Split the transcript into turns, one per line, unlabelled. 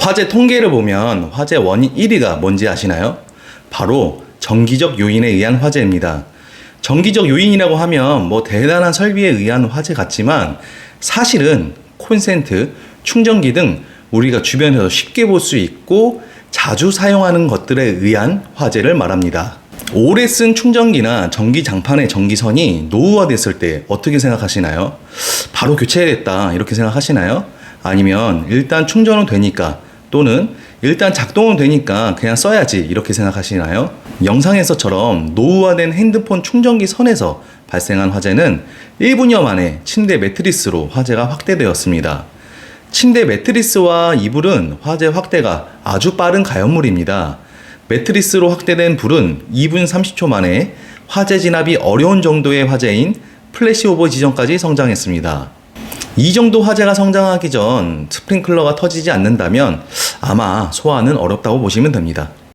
화재 통계를 보면 화재 원인 1위가 뭔지 아시나요? 바로 정기적 요인에 의한 화재입니다. 정기적 요인이라고 하면 뭐 대단한 설비에 의한 화재 같지만 사실은 콘센트, 충전기 등 우리가 주변에서 쉽게 볼 수 있고 자주 사용하는 것들에 의한 화재를 말합니다. 오래 쓴 충전기나 전기 장판의 전기선이 노후화됐을 때 어떻게 생각하시나요? 바로 교체해야겠다 이렇게 생각하시나요? 아니면 일단 충전은 되니까 또는 일단 작동은 되니까 그냥 써야지 이렇게 생각하시나요? 영상에서처럼 노후화된 핸드폰 충전기 선에서 발생한 화재는 1분여 만에 침대 매트리스로 화재가 확대되었습니다. 침대 매트리스와 이불은 화재 확대가 아주 빠른 가연물입니다. 매트리스로 확대된 불은 2분 30초 만에 화재 진압이 어려운 정도의 화재인 플래시오버 지점까지 성장했습니다. 이 정도 화재가 성장하기 전 스프링클러가 터지지 않는다면 아마 소화는 어렵다고 보시면 됩니다.